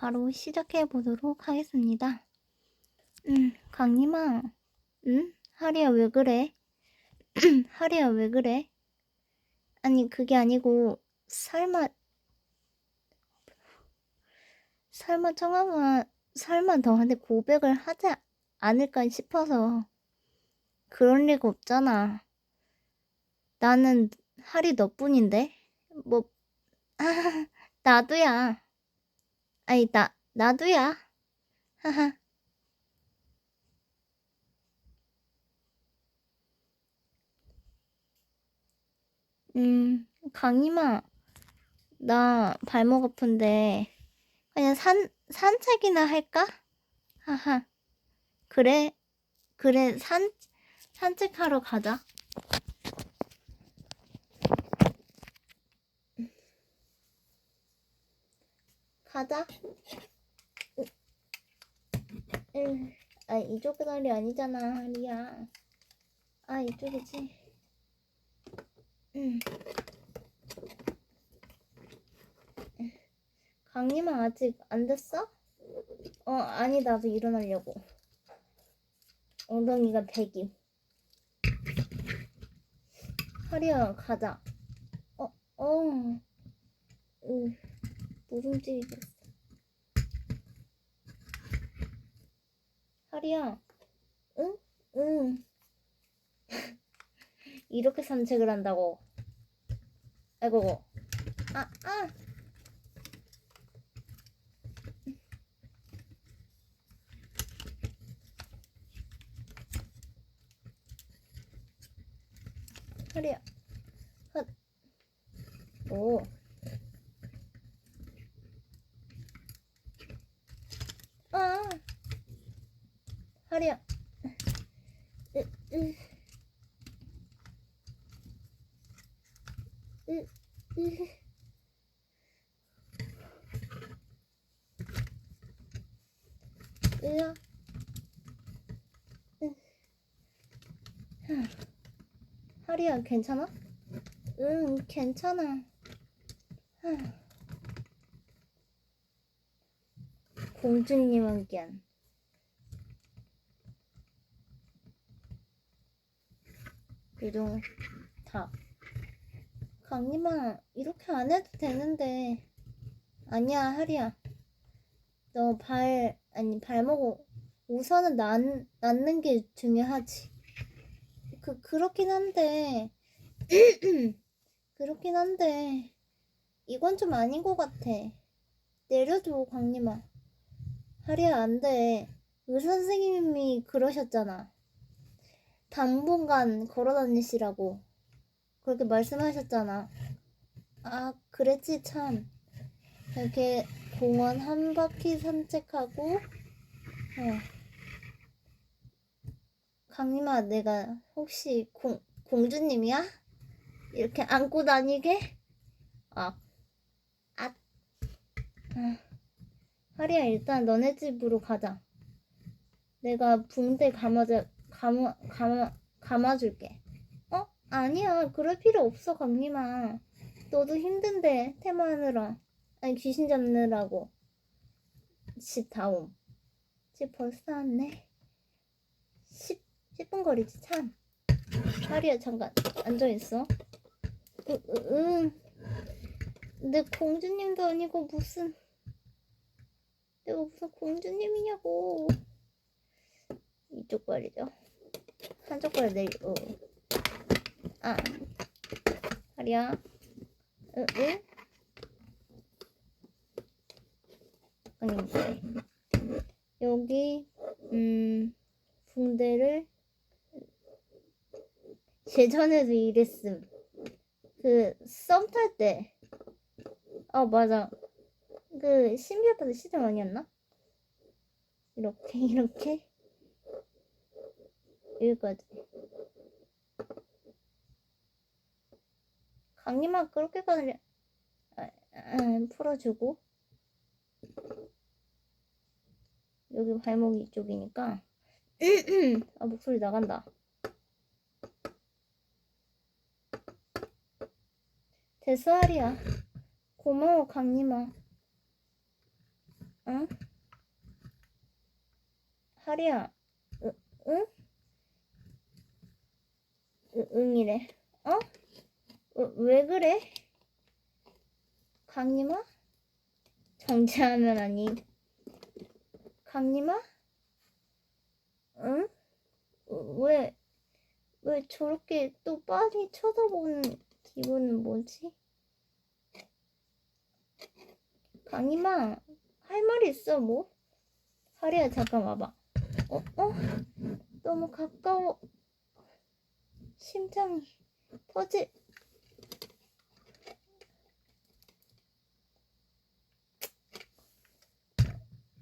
바로 시작해 보도록 하겠습니다. 음, 강님아, 응? 하리야 왜 그래? 하리야 왜 그래? 아니 그게 아니고 설마 설마 청아가 설마 너한테 고백을 하지 않을까 싶어서 그럴 리가 없잖아. 나는 하리 너뿐인데 뭐 아, 나도야. 아니 나 나도야. 하하. 음, 강님아, 나 발목 아픈데 그냥 산 산책이나 할까? 하하. 그래, 그래 산 산책하러 가자. 가자. 응. 아 이쪽 다리 아니잖아, 하리야. 아 이쪽이지. 응. 강림아 아직 안 됐어? 어 아니 나도 일어나려고. 엉덩이가 백임. 하리야 가자. 어 어. 으, 무릎질이 됐어. 하리야. 응? 응. 이렇게 산책을 한다고. 아이고. 아, 아. 하리야. 헛. 오. 아. 하리야. 으, 으. 으, 으. 으아. 으. 하. 하리야, 괜찮아? 응, 괜찮아. 하. 공주님 의견. 유동 답. 강림아, 이렇게 안 해도 되는데. 아니야, 하리야. 너 발, 아니, 발목, 우선은 낫, 낫는 게 중요하지. 그, 그렇긴 한데. 그렇긴 한데. 이건 좀 아닌 것 같아. 내려줘, 강림아. 하리야, 안 돼. 의사 선생님이 그러셨잖아. 당분간 걸어 다니시라고. 그렇게 말씀하셨잖아. 아, 그랬지, 참. 이렇게 공원 한 바퀴 산책하고, 어. 강림아, 내가 혹시 공, 공주님이야? 이렇게 안고 다니게? 아, 아, 아. 하리야, 일단 너네 집으로 가자. 내가 붕대 감아줘, 감아, 감아, 감아줄게. 어? 아니야. 그럴 필요 없어, 강림아. 너도 힘든데, 테마하느라. 아니, 귀신 잡느라고. 집 다옴. 집 벌써 왔네. 10, 10분 거리지, 참. 하리야, 잠깐. 앉아있어. 으, 으, 응. 내 공주님도 아니고 무슨. 내가 무슨 공주님이냐고. 이쪽 발이죠. 한쪽 발 내리고. 아. 하리야. 응, 응? 아닌데. 여기, 음, 붕대를, 예전에도 이랬음. 그, 썸 탈 때. 아, 맞아. 그, 신비아파트 시점 아니었나? 이렇게, 이렇게. 여기까지. 강림아 그렇게까지 아, 아, 풀어주고 여기 발목이 이쪽이니까 아 목소리 나간다. 하리야. 고마워 강림아. 응? 하리야, 응? 응? 응, 응이래. 어? 왜, 왜 그래? 강림아? 정지하면 아니. 강림아? 응? 왜, 왜 저렇게 또 빤히 쳐다보는 기분은 뭐지? 강림아, 할 말 있어, 뭐? 하리야, 잠깐 와봐. 어, 어? 너무 가까워. 심장이 터질.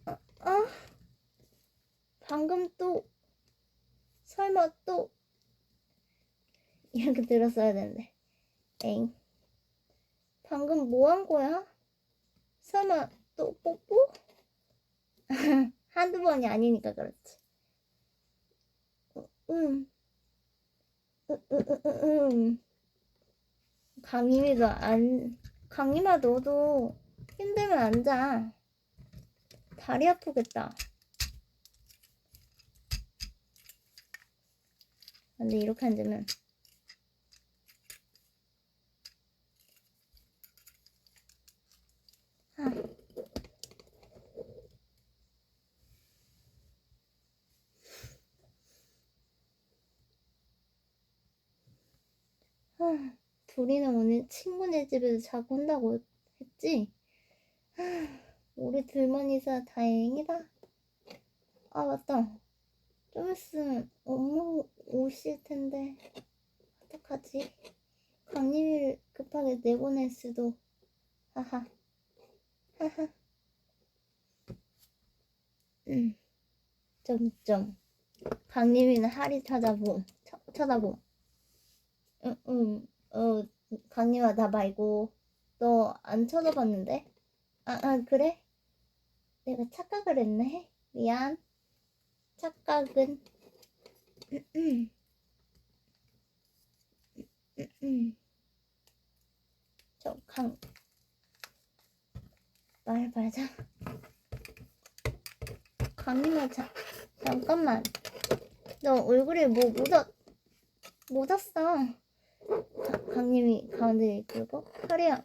아, 아. 방금 또, 설마 또, 이렇게 들었어야 되는데. 엥. 방금 뭐 한 거야? 설마 또 뽀뽀? 한두 번이 아니니까 그렇지. 어, 응. 응, 응, 응. 강림이도 안, 강림아 너도 힘들면 앉아. 다리 아프겠다. 근데 이렇게 앉으면 아. 아, 둘이는 오늘 친구네 집에서 자고 온다고 했지? 아, 우리 둘만 있어 다행이다. 아, 맞다. 좀 있으면 엄마 오실 텐데. 어떡하지? 강림이를 급하게 내보낼 수도. 하하. 하하. 음. 점점. 강림이는 하리 찾아봄. 쳐, 쳐다봄. 응, 응. 어, 강림아, 나 말고. 너 안 쳐다봤는데? 아, 아, 그래? 내가 착각을 했네. 미안. 착각은. 음, 음. 음, 음. 저 강. 말 맞아. 강림아, 자, 잠깐만. 너 얼굴에 뭐 묻었, 묻었어. 가, 강림이 가운데 있고, 하리야,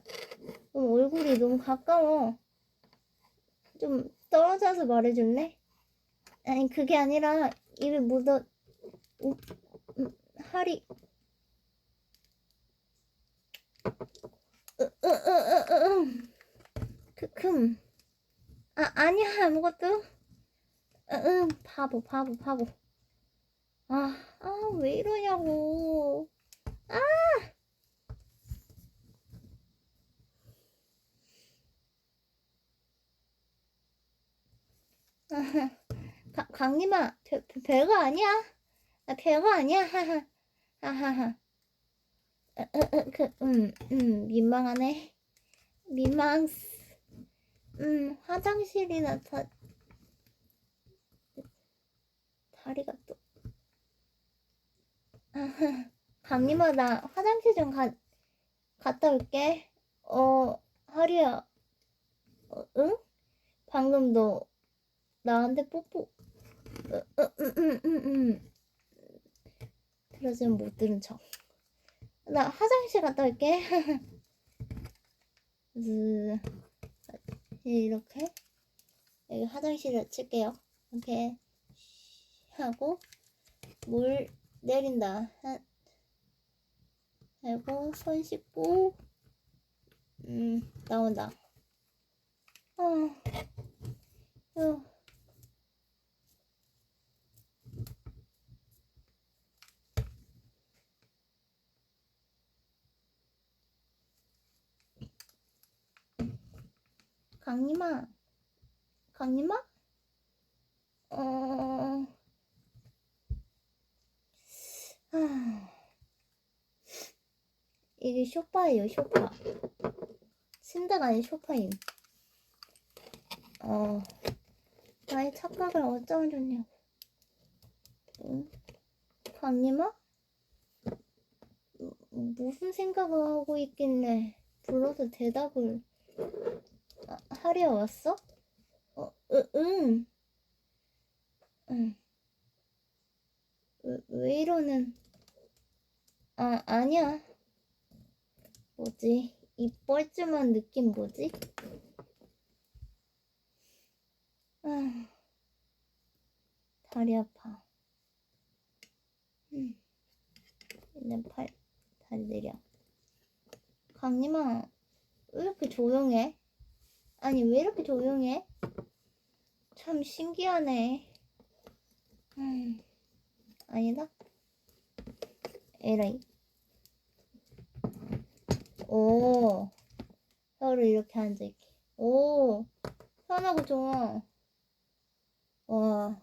너 얼굴이 너무 가까워. 좀 떨어져서 말해줄래? 아니, 그게 아니라, 입에 묻어, 우, 음, 하리. 으, 으, 으. 그, 금. 아, 아니야, 아무것도. 응, 응, 바보, 바보, 바보. 아, 아, 왜 이러냐고. 아! 가, 강림아, 별, 별- 별거 아니야. 아, 별거 아니야. 하하. 하하하. 으, 그, 음, 음, 민망하네. 민망. 음, 화장실이나 다, 다리가 또. 아하. 강림아, 나 화장실 좀 가, 갔다 올게. 어, 하리야. 어, 응? 방금 너 나한테 뽀뽀. 으, 으, 으, 으, 으, 으. 들어주면 못 들은 척. 나 화장실 갔다 올게. 으, 이렇게 여기 화장실을 칠게요. 이렇게 하고 물 내린다. 한- 하고 손 씻고 음 나온다. 어, 어. 강림아, 강림아? 어, 이게 쇼파예요, 쇼파. 침대가 아닌 쇼파임. 어, 나의 착각을 어쩌면 좋냐고. 응? 강림아? 음, 무슨 생각을 하고 있길래 불러서 대답을 아, 하려 왔어? 어, 으, 응. 응. 왜, 왜 이러는? 아, 아니야. 뭐지? 이 뻘쭘한 느낌 뭐지? 아, 다리 아파. 음. 내 팔, 다리 내려. 강림아, 왜 이렇게 조용해? 아니, 왜 이렇게 조용해? 참 신기하네. 음, 아니다. 에라이. 오, 혀를 이렇게 앉아있게. 오, 편하고 좋아. 와,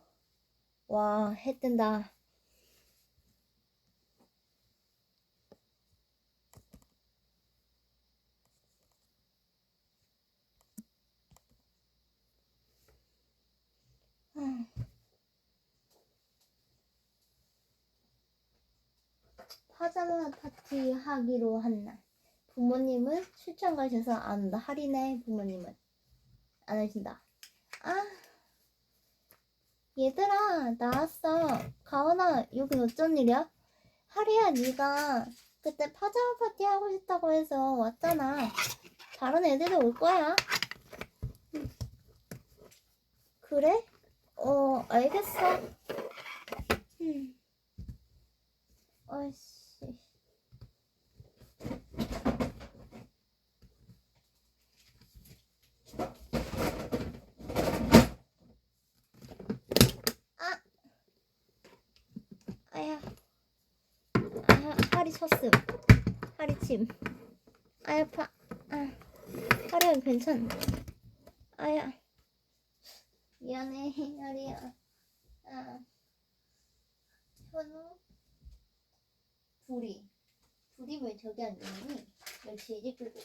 와, 해 뜬다. 아. 파자마 파티 하기로 한 날. 부모님은 출장 가셔서 안 온다. 할인해, 부모님은. 안 하신다. 아. 얘들아, 나왔어. 가은아, 여긴 어쩐 일이야? 하리야, 네가 그때 파자마 파티 하고 싶다고 해서 왔잖아. 다른 애들도 올 거야. 그래? 어, 알겠어. 음. 어이씨. 아! 아야. 아야, 팔이 쳤음. 팔이 침. 아야, 파. 아. 팔은 괜찮. 아야. 미안해, 아리야. 아. 현우. 둘이. 둘이 왜 저기 앉았니? 역시 이제 끌고.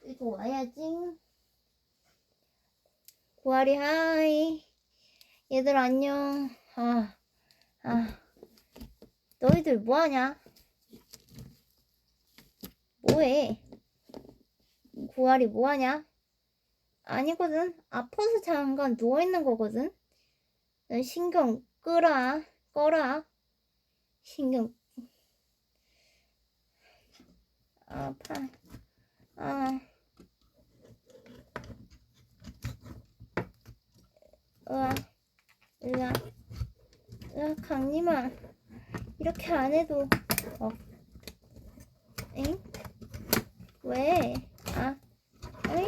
끌고 와야지. 구아리 하이. 얘들 안녕. 아, 아. 너희들 뭐하냐? 뭐해? 구아리 뭐하냐? 아니거든. 아파서 잠깐 누워있는 거거든. 넌 신경 끄라. 꺼라. 신경. 아파. 아. 으아. 으아. 으아, 강림아. 이렇게 안 해도, 어. 엥? 왜? 아. 어이?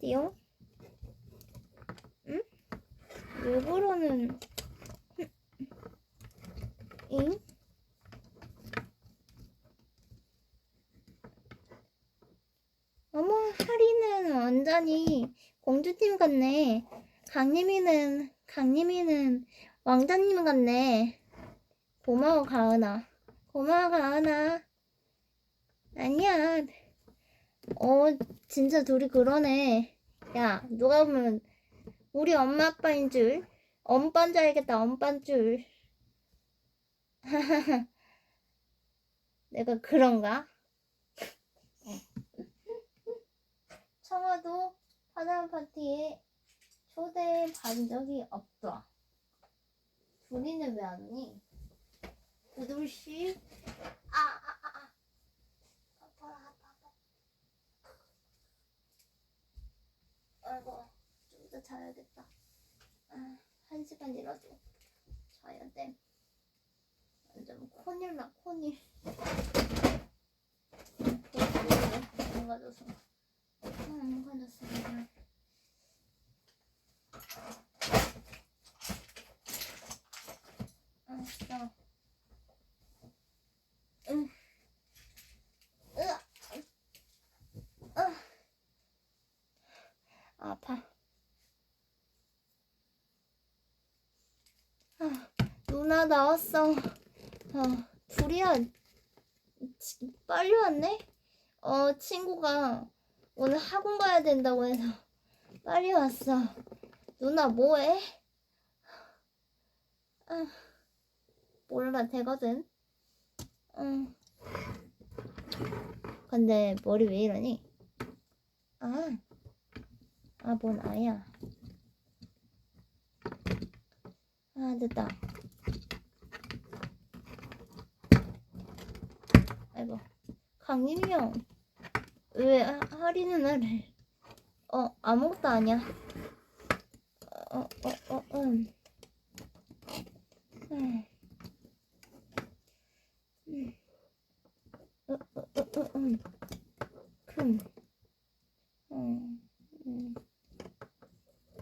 띠용? 응? 일부러는, 잉? 어머, 하리는 완전히 공주팀 같네. 강림이는, 강림이는 왕자님 같네. 고마워, 가은아. 고마워, 가은아. 아니야. 어, 진짜 둘이 그러네. 야, 누가 보면 우리 엄마 아빠인 줄. 엄빠인 줄 알겠다, 엄빠인 줄. 내가 그런가? 청아도 파자마 파티에 초대해 받은 적이 없어. 둘이는 왜 안 오니? 두둘씨? 아, 아, 아, 아. 아파라, 아파, 아파. 아이고, 좀 더 자야겠다. 아, 한 시간이라도 자야 돼. 완전 콘일 나, 콘일. 안 가져서. 안 가졌어. 알았어. 응. 으아. 으아. 아파. 아, 누 나 나왔어. 어, 둘이야. 치- 빨리 왔네? 어, 친구가 오늘 학원 가야 된다고 해서 빨리 왔어. 누나 뭐해? 아, 몰라 되거든. 응. 근데 머리 왜 이러니? 아, 아 아, 뭔 아야. 아, 됐다. 아이고. 강림형. 왜 하- 할인 누나를. 어, 아무것도 아니야. 어, 어, 어.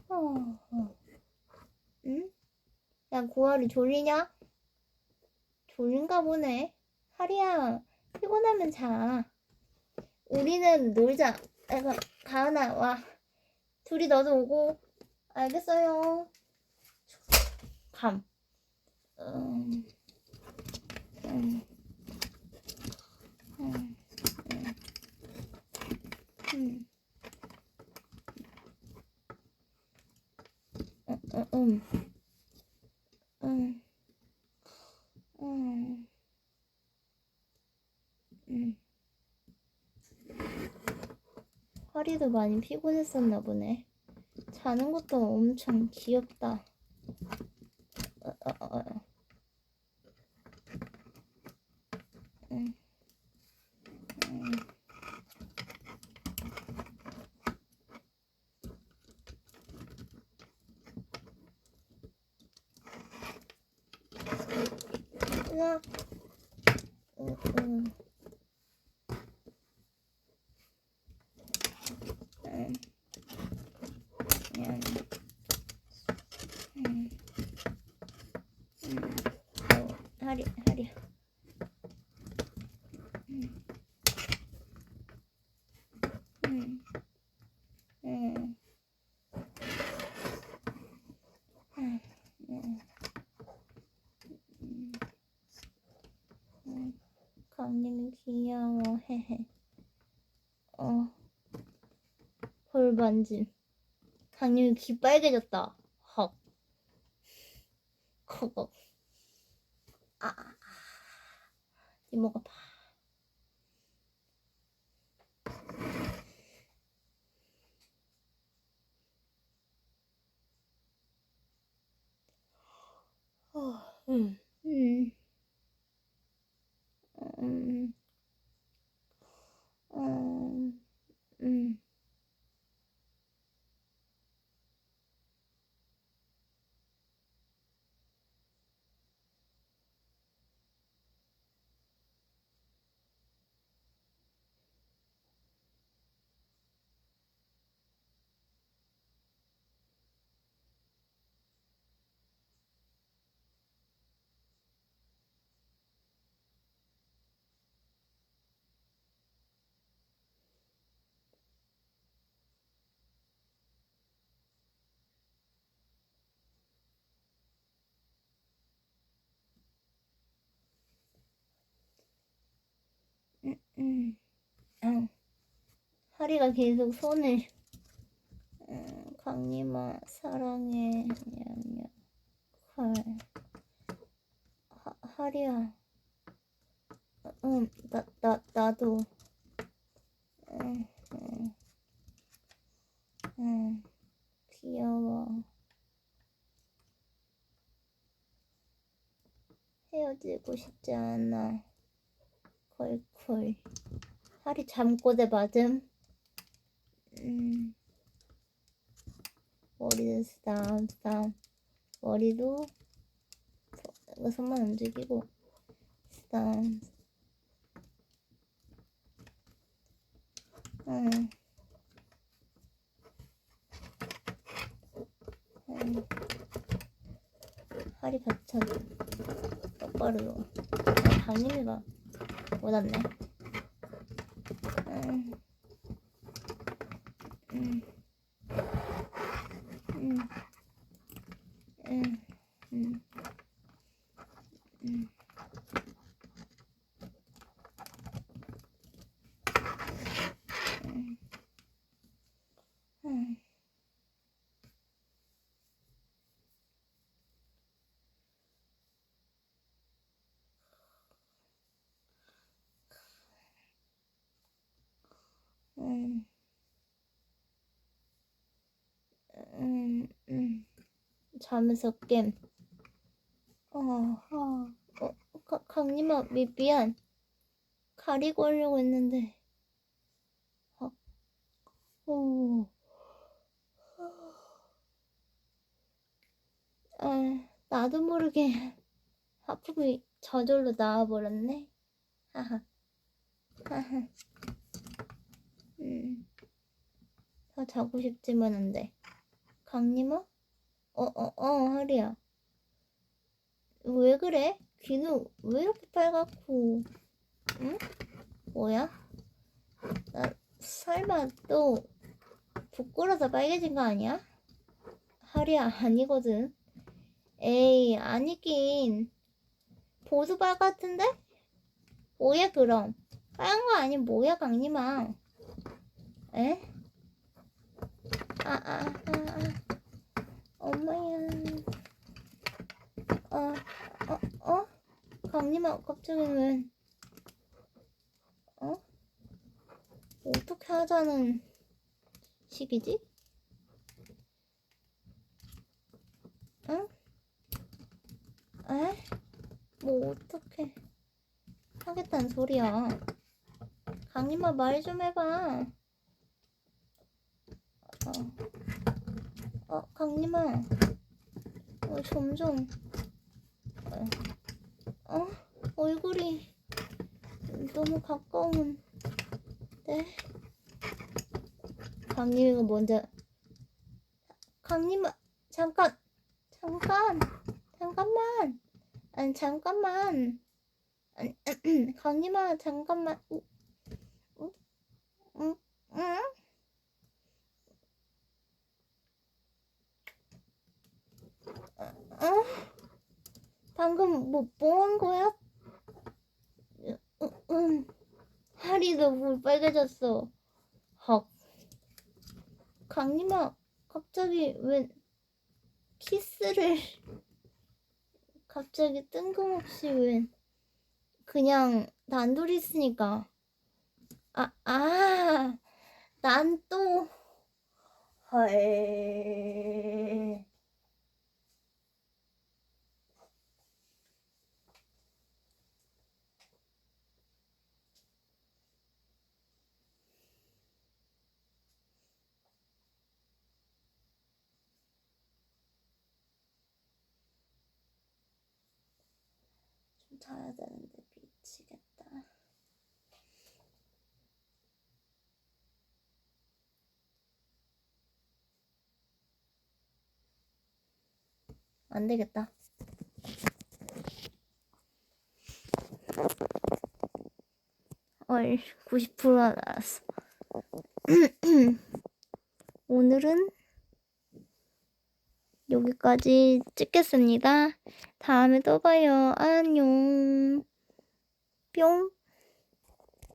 어, 어, 음. 고아리 졸리냐? 졸린가 보네. 하리야, 피곤하면 자. 우리는 놀자. 아이고, 가은아, 와. 둘이 너도 오고. 알겠어요. 감. 음, 음, 음, 음, 음, 음, 음, 허리도 많이 피곤했었나 보네. 자는 것도 엄청 귀엽다. 어, 어, 어, 어. 음, 음. 으아. 음, 음. 음. 미안. 음. 음. 어, 하리, 하리. 강림이 귀여워. 헤헤. 어. 볼 만짐. 강림이 귀 빨개졌다. Hmm. 음. 음. 아. 하리가 계속 손을 음, 강림아 사랑해 냠냠 헐 하, 하리야 응나 나 나도 응, 응, 응, 귀여워 헤어지고 싶지 않아 콜콜 하리 잠꼬대 맞음 음. 머리는 스담 스담 머리도 손만 움직이고 스담 응. 응. 하리 받쳐 똑바로 아, 강림이가 못 왔네 응. 응. 응. 음, 음. 자면서 겜. 어, 어, 어, 가, 강림아, 미, 미안. 가리고 하려고 했는데. 어, 오. 아, 나도 모르게 하품이 저절로 나와버렸네. 하하. 하하. 음. 더 자고 싶지만 안 돼. 강림아? 어, 어, 어, 하리야. 왜 그래? 귀는 왜 이렇게 빨갛고, 응? 뭐야? 나 설마 또 부끄러서 빨개진 거 아니야? 하리야, 아니거든. 에이, 아니긴. 보수발 같은데? 뭐야, 그럼? 빨간 거 아니면 뭐야, 강림아? 에? 아, 아, 아, 아. 엄마야. 어, 어, 어? 강림아, 갑자기 왜, 어? 어떻게 하자는 식이지? 응? 에? 뭐, 어떻게 하겠다는 소리야. 강림아, 말 좀 해봐. 어, 어 강림아. 어, 점점, 어, 어, 얼굴이 너무 가까운, 네? 강림이가 먼저, 강림아, 잠깐, 잠깐, 잠깐만, 아니, 잠깐만, 강림아, 잠깐만, 우, 우, 응, 응? 어? 방금 뭐, 뭐 한 거야? 응, 응. 하리도 물 빨개졌어. 헉. 강림아, 갑자기 왜 키스를 갑자기 뜬금없이 왜 그냥 단둘이 있으니까 아, 아, 난 또 헐. 좀 자야 되는데 미치겠다. 안 되겠다. 헐, 90%나 나왔어. 오늘은 여기까지 찍겠습니다. 다음에 또 봐요. 안녕. 뿅.